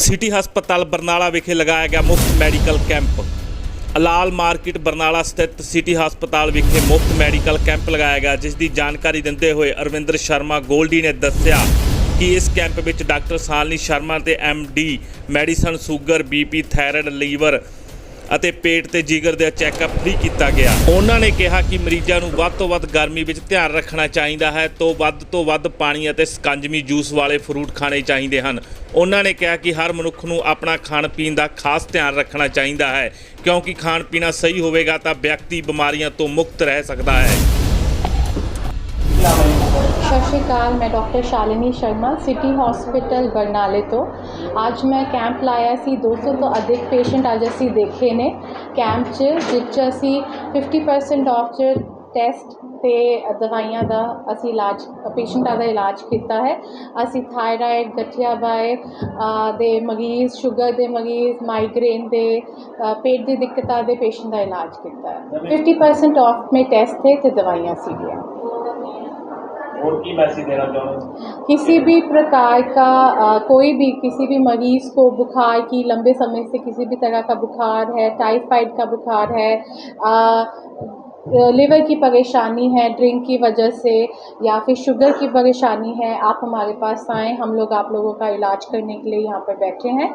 City ਹਸਪਤਾਲ ਬਰਨਾਲਾ ਵਿਖੇ ਲਗਾਇਆ ਗਿਆ ਮੁਫਤ ਮੈਡੀਕਲ ਕੈਂਪ। ਅਲਾਲ ਮਾਰਕੀਟ ਬਰਨਾਲਾ ਸਥਿਤ ਸਿਟੀ ਹਸਪਤਾਲ ਵਿਖੇ ਮੁਫਤ ਮੈਡੀਕਲ ਕੈਂਪ ਲਗਾਇਆ ਗਿਆ ਜਿਸ ਦੀ ਜਾਣਕਾਰੀ ਦਿੰਦੇ ਹੋਏ ਅਰਵਿੰਦਰ ਸ਼ਰਮਾ ਗੋਲਡੀ ਨੇ ਦੱਸਿਆ ਕਿ ਇਸ ਕੈਂਪ ਵਿੱਚ ਡਾਕਟਰ ਸਾਲਨੀ ਸ਼ਰਮਾ ਤੇ D medicine, sugar BP thyroid, liver ਅਤੇ ਪੇਟ ਤੇ ਜਿਗਰ ਦਾ ਚੈੱਕਅਪ ਫ੍ਰੀ ਕੀਤਾ ਗਿਆ। ਉਹਨਾਂ ਨੇ ਕਿਹਾ ਕਿ ਮਰੀਜ਼ਾਂ ਨੂੰ ਵੱਧ ਤੋਂ ਵੱਧ ਗਰਮੀ ਵਿੱਚ ਧਿਆਨ ਰੱਖਣਾ ਚਾਹੀਦਾ ਹੈ ਤੋਂ ਵੱਧ ਤੋਂ ਵੱਧ ਪਾਣੀ ਅਤੇ ਸਕੰਜਮੀ ਜੂਸ ਵਾਲੇ ਫਰੂਟ ਖਾਣੇ ਚਾਹੀਦੇ ਹਨ। ਉਹਨਾਂ ਨੇ ਕਿਹਾ ਕਿ ਹਰ ਮਨੁੱਖ ਨੂੰ ਆਪਣਾ ਖਾਣ ਪੀਣ ਦਾ ਖਾਸ ਧਿਆਨ ਰੱਖਣਾ ਚਾਹੀਦਾ ਹੈ। ਕਿਉਂਕਿ ਖਾਣ ਪੀਣਾ ਸਹੀ ਹੋਵੇਗਾ ਤਾਂ ਵਿਅਕਤੀ ਬਿਮਾਰੀਆਂ ਤੋਂ ਮੁਕਤ ਰਹਿ ਸਕਦਾ ਹੈ। ਸਤਿ ਸ਼੍ਰੀ ਅਕਾਲ, ਮੈਂ doctor Shalini Sharma, city hospital ਬਰਨਾਲੇ ਤੋਂ। ਅੱਜ ਮੈਂ ਕੈਂਪ ਲਾਇਆ ਸੀ 200 ਤੋਂ ਅਧਿਕ ਪੇਸ਼ੈਂਟ ਅੱਜ ਅਸੀਂ ਦੇਖੇ ਨੇ ਕੈਂਪ 'ਚ ਜਿਸ 'ਚ ਅਸੀਂ 50% ਆਫ 'ਚ ਟੈਸਟ ਤੇ ਦਵਾਈਆਂ ਦਾ ਅਸੀਂ ਇਲਾਜ, ਪੇਸ਼ੈਂਟਾਂ ਦਾ ਇਲਾਜ ਕੀਤਾ ਹੈ। ਅਸੀਂ ਥਾਇਰਾਇਡ ਗਠੀਆ ਬਾਏ ਦੇ ਮਰੀਜ਼ ਸ਼ੂਗਰ ਦੇ ਮਰੀਜ਼ ਮਾਈਗਰੇਨ ਦੇ ਪੇਟ ਦੀ ਦਿੱਕਤਾਂ ਦੇ ਪੇਸ਼ੈਂਟ ਦਾ ਇਲਾਜ ਕੀਤਾ ਹੈ। 50% ਆਫ ਮੇ ਟੈਸਟ ਤੇ ਤੇ ਦਵਾਈਆਂ ਸੀਗੀਆਂ। और की मैसेज देना किसी भी प्रकार का आ, कोई भी किसी भी मरीज़ को बुखार की लंबे समय से किसी भी तरह का बुखार है टाइफाइड का बुखार है आ, लिवर की परेशानी है ड्रिंक की वजह से या फिर शुगर की परेशानी है आप हमारे पास आएँ हम लोग आप लोगों का इलाज करने के लिए यहाँ पर बैठे हैं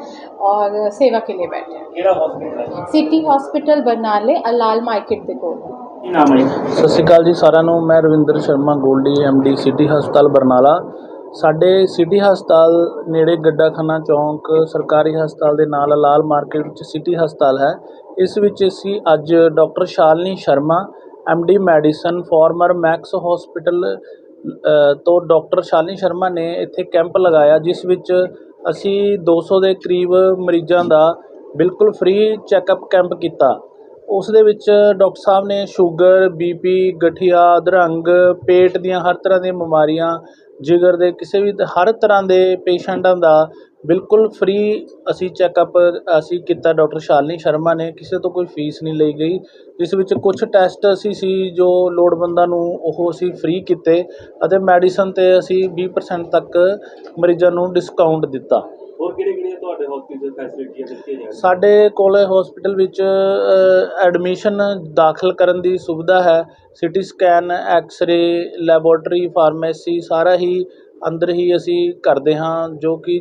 और सेवा के लिए बैठे हैं। सिटी हॉस्पिटल बनाले अलाल मार्केट देखो। ਕੀ ਨਾਮ ਹੈ ਸਤਿ ਸ਼੍ਰੀ ਅਕਾਲ ਜੀ ਸਾਰਿਆਂ ਨੂੰ। ਮੈਂ ਰਵਿੰਦਰ ਸ਼ਰਮਾ, ਗੋਲਡੀ ਡੀ ਸਿਟੀ ਹਸਪਤਾਲ, ਬਰਨਾਲਾ। ਸਾਡੇ ਸਿਟੀ ਹਸਪਤਾਲ ਨੇੜੇ ਗੱਡਾਖਾਨਾ ਚੌਂਕ ਸਰਕਾਰੀ ਹਸਪਤਾਲ ਦੇ ਨਾਲ ਲਾਲ ਮਾਰਕੀਟ ਵਿੱਚ ਸਿਟੀ ਹਸਪਤਾਲ ਹੈ। ਇਸ ਵਿੱਚ ਅਸੀਂ ਅੱਜ doctor Shalini Sharma D medicine, former Max hospital ਤੋਂ ਡਾਕਟਰ ਸ਼ਾਲਨੀ ਸ਼ਰਮਾ ਨੇ ਇੱਥੇ ਕੈਂਪ ਲਗਾਇਆ, ਜਿਸ ਵਿੱਚ ਅਸੀਂ 200 ਦੇ ਕਰੀਬ ਮਰੀਜ਼ਾਂ ਦਾ ਬਿਲਕੁਲ ਫ੍ਰੀ ਚੈੱਕਅਪ ਕੈਂਪ ਕੀਤਾ। ਉਸ ਦੇ ਵਿੱਚ ਡਾਕਟਰ ਸਾਹਿਬ ਨੇ ਸ਼ੂਗਰ ਬੀਪੀ ਗਠੀਆ, ਅਧਰੰਗ, ਪੇਟ ਦੀਆਂ ਹਰ ਤਰ੍ਹਾਂ ਦੀਆਂ ਬਿਮਾਰੀਆਂ, ਜਿਗਰ ਦੇ ਕਿਸੇ ਵੀ ਹਰ ਤਰ੍ਹਾਂ ਦੇ ਪੇਸ਼ੈਂਟਾਂ ਦਾ ਬਿਲਕੁਲ ਫ੍ਰੀ ਅਸੀਂ ਚੈੱਕਅਪ ਅਸੀਂ ਕੀਤਾ ਡਾਕਟਰ ਸ਼ਾਲਿਨੀ ਸ਼ਰਮਾ ਨੇ। ਕਿਸੇ ਤੋਂ ਕੋਈ ਫੀਸ ਨਹੀਂ ਲਈ ਗਈ। ਜਿਸ ਵਿੱਚ ਕੁਝ ਟੈਸਟ ਅਸੀਂ ਸੀ, ਜੋ ਲੋੜਵੰਦਾਂ ਨੂੰ ਉਹ ਅਸੀਂ ਫ੍ਰੀ ਕੀਤੇ ਅਤੇ ਮੈਡੀਸਨ ਤੇ ਅਸੀਂ 20% ਤੱਕ ਮਰੀਜ਼ਾਂ ਨੂੰ ਡਿਸਕਾਊਂਟ ਦਿੱਤਾ। ਤੁਹਾਡੇ ਹਸਪੀਟਲ ਫੈਸਿਲਿਟੀਆਂ ਦਿੱਤੀਆਂ ਜਾਂਦੀਆਂ ਸਾਡੇ ਕੋਲ ਹਸਪੀਟਲ ਵਿੱਚ ਐਡਮਿਸ਼ਨ ਦਾਖਲ ਕਰਨ ਦੀ ਸੁਵਿਧਾ ਹੈ। CT scan x-ray laboratory pharmacy ਸਾਰਾ ਹੀ ਅੰਦਰ ਹੀ ਅਸੀਂ ਕਰਦੇ ਹਾਂ ਜੋ ਕਿ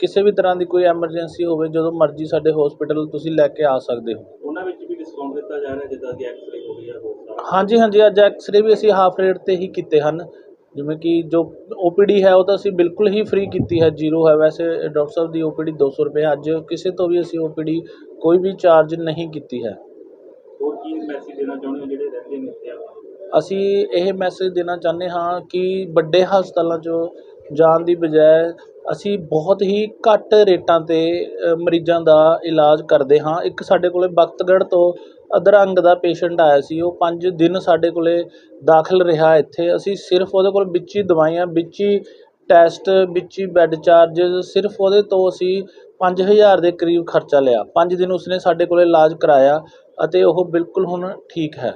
ਕਿਸੇ ਵੀ ਤਰ੍ਹਾਂ ਦੀ ਕੋਈ ਐਮਰਜੈਂਸੀ ਹੋਵੇ ਜਦੋਂ ਮਰਜ਼ੀ ਸਾਡੇ ਹਸਪੀਟਲ ਤੁਸੀਂ ਲੈ ਕੇ ਆ ਸਕਦੇ ਹੋ। ਉਹਨਾਂ ਵਿੱਚ ਵੀ ਡਿਸਕਾਊਂਟ ਦਿੱਤਾ ਜਾ ਰਿਹਾ ਜਿੱਦਾਂ ਕਿ ਐਕਸਰੇ ਹੋ ਗਈ ਜਾਂ ਹੋਰ ਸਾਰਾ। ਹਾਂਜੀ ਹਾਂਜੀ ਅੱਜ ਐਕਸ-ਰੇ ਵੀ ਅਸੀਂ ਹਾਫ ਰੇਟ ਤੇ ਹੀ ਕੀਤੇ ਹਨ। ਜਿਵੇਂ ਕਿ ਜੋ ਓਪੀਡੀ ਹੈ ਉਹ ਤਾਂ ਅਸੀਂ ਬਿਲਕੁਲ ਹੀ ਫ੍ਰੀ ਕੀਤੀ ਹੈ ਜ਼ੀਰੋ ਹੈ। ਵੈਸੇ ਡਾਕਟਰ ਸਾਹਿਬ ਦੀ ਓਪੀਡੀ 200 ਰੁਪਏ ਹੈ। ਅੱਜ ਕਿਸੇ ਤੋਂ ਵੀ ਅਸੀਂ ਓਪੀਡੀ ਕੋਈ ਵੀ ਚਾਰਜ ਨਹੀਂ ਕੀਤੀ ਹੈ। ਹੋਰ ਕੀ ਮੈਸੇਜ ਦੇਣਾ ਚਾਹੁੰਦੇ ਹੋ? ਜਿਹੜੇ ਰਹਿੰਦੇ ਨੇ ਇੱਥੇ ਆਪਾਂ? ਅਸੀਂ ਇਹ ਮੈਸੇਜ ਦੇਣਾ ਚਾਹੁੰਦੇ ਹਾਂ ਕਿ ਵੱਡੇ ਹਸਪਤਾਲਾਂ 'ਚੋਂ ਜਾਣ ਦੀ ਬਜਾਏ ਅਸੀਂ ਬਹੁਤ ਹੀ ਘੱਟ ਰੇਟਾਂ ਤੇ ਮਰੀਜ਼ਾਂ ਦਾ ਇਲਾਜ ਕਰਦੇ ਹਾਂ। ਇੱਕ ਸਾਡੇ ਕੋਲ ਬਖਤਗੜ੍ਹ ਤੋਂ ਅਧਰੰਗ ਦਾ ਪੇਸ਼ੈਂਟ ਆਇਆ ਸੀ। ਉਹ ਪੰਜ ਦਿਨ ਸਾਡੇ ਕੋਲ ਦਾਖਲ ਰਿਹਾ ਇੱਥੇ। ਅਸੀਂ ਸਿਰਫ ਉਹਦੇ ਕੋਲ ਵਿੱਚ ਹੀ ਦਵਾਈਆਂ, ਵਿੱਚ ਹੀ ਟੈਸਟ, ਵਿੱਚ ਹੀ ਬੈੱਡ ਚਾਰਜਿਸ, ਸਿਰਫ ਉਹਦੇ ਤੋਂ ਅਸੀਂ ਪੰਜ ਹਜ਼ਾਰ ਦੇ ਕਰੀਬ ਖਰਚਾ ਲਿਆ। ਪੰਜ ਦਿਨ ਉਸਨੇ ਸਾਡੇ ਕੋਲ ਇਲਾਜ ਕਰਵਾਇਆ ਅਤੇ ਉਹ ਬਿਲਕੁਲ ਹੁਣ ਠੀਕ ਹੈ।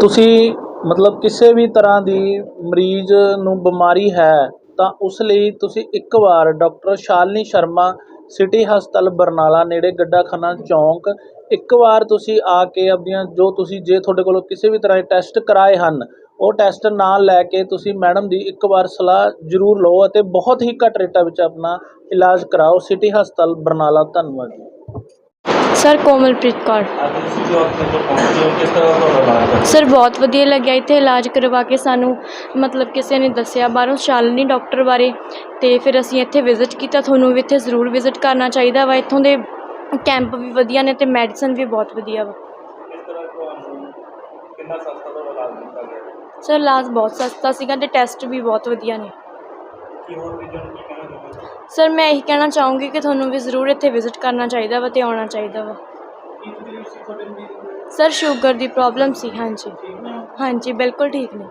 ਤੁਸੀਂ ਮਤਲਬ ਕਿਸੇ ਵੀ ਤਰ੍ਹਾਂ ਦੀ ਮਰੀਜ਼ ਨੂੰ ਬਿਮਾਰੀ ਹੈ ਤਾਂ ਉਸ ਲਈ ਤੁਸੀਂ ਇੱਕ ਵਾਰ ਡਾਕਟਰ ਸ਼ਾਲਨੀ ਸ਼ਰਮਾ, ਸਿਟੀ ਹਸਪਤਾਲ ਬਰਨਾਲਾ ਨੇੜੇ ਗੱਡਾ ਖੰਨਾ ਚੌਂਕ, ਇੱਕ ਵਾਰ ਤੁਸੀਂ ਆ ਕੇ ਆਪਦੀਆਂ ਜੋ ਤੁਸੀਂ ਜੇ ਤੁਹਾਡੇ ਕੋਲੋਂ ਕਿਸੇ ਵੀ ਤਰ੍ਹਾਂ ਦੇ ਟੈਸਟ ਕਰਾਏ ਹਨ, ਉਹ ਟੈਸਟ ਨਾਲ ਲੈ ਕੇ ਤੁਸੀਂ ਮੈਡਮ ਦੀ ਇੱਕ ਵਾਰ ਸਲਾਹ ਜ਼ਰੂਰ ਲਓ ਅਤੇ ਬਹੁਤ ਹੀ ਘੱਟ ਰੇਟਾਂ ਵਿੱਚ ਆਪਣਾ ਇਲਾਜ ਕਰਾਓ। ਸਿਟੀ ਹਸਪਤਾਲ ਬਰਨਾਲਾ, ਧੰਨਵਾਦ ਜੀ। ਸਰ, ਕੋਮਲਪ੍ਰੀਤ ਕੌਰ। ਅੱਜ ਤੁਸੀਂ ਜੋ ਹਸਪੀਟਲ ਪਹੁੰਚੇ ਹੋ ਕਿਸ ਤਰ੍ਹਾਂ ਤੁਹਾਡਾ ਇਲਾਜ ਹੈ ਸਰ, ਬਹੁਤ ਵਧੀਆ ਲੱਗਿਆ ਇੱਥੇ ਇਲਾਜ ਕਰਵਾ ਕੇ ਸਾਨੂੰ। ਮਤਲਬ ਕਿਸੇ ਨੇ ਦੱਸਿਆ ਬਾਹਰੋਂ ਸ਼ਾਲਿਨੀ ਡਾਕਟਰ ਬਾਰੇ। ਤੇ ਫਿਰ ਅਸੀਂ ਇੱਥੇ ਵਿਜ਼ਿਟ ਕੀਤਾ। ਤੁਹਾਨੂੰ ਵੀ ਇੱਥੇ ਜ਼ਰੂਰ ਵਿਜ਼ਿਟ ਕਰਨਾ ਚਾਹੀਦਾ ਵਾ। ਇੱਥੋਂ ਦੇ ਕੈਂਪ ਵੀ ਵਧੀਆ ਨੇ ਤੇ ਮੈਡੀਸਨ ਵੀ ਬਹੁਤ ਵਧੀਆ ਵਾ। ਕਿਸ ਤਰ੍ਹਾਂ ਤੁਹਾਨੂੰ ਕਿੰਨਾ ਸਸਤਾ ਤੁਹਾਡਾ ਇਲਾਜ ਕੀਤਾ ਗਿਆ ਸਰ, ਇਲਾਜ ਬਹੁਤ ਸਸਤਾ ਸੀਗਾ ਤੇ ਟੈਸਟ ਵੀ ਬਹੁਤ ਵਧੀਆ ਨੇ। ਕੀ ਹੋਰ ਮਰੀਜ਼ਾਂ ਨੂੰ ਸਰ ਮੈਂ ਇਹੀ ਕਹਿਣਾ ਚਾਹੂੰਗੀ ਕਿ ਤੁਹਾਨੂੰ ਵੀ ਜ਼ਰੂਰ ਇੱਥੇ ਵਿਜ਼ਿਟ ਕਰਨਾ ਚਾਹੀਦਾ ਵਾ ਤੇ ਆਉਣਾ ਚਾਹੀਦਾ ਵਾ। ਸਰ ਸ਼ੂਗਰ ਦੀ ਪ੍ਰੋਬਲਮ ਸੀ, ਹਾਂਜੀ। ਹਾਂਜੀ, ਬਿਲਕੁਲ ਠੀਕ ਨੇ।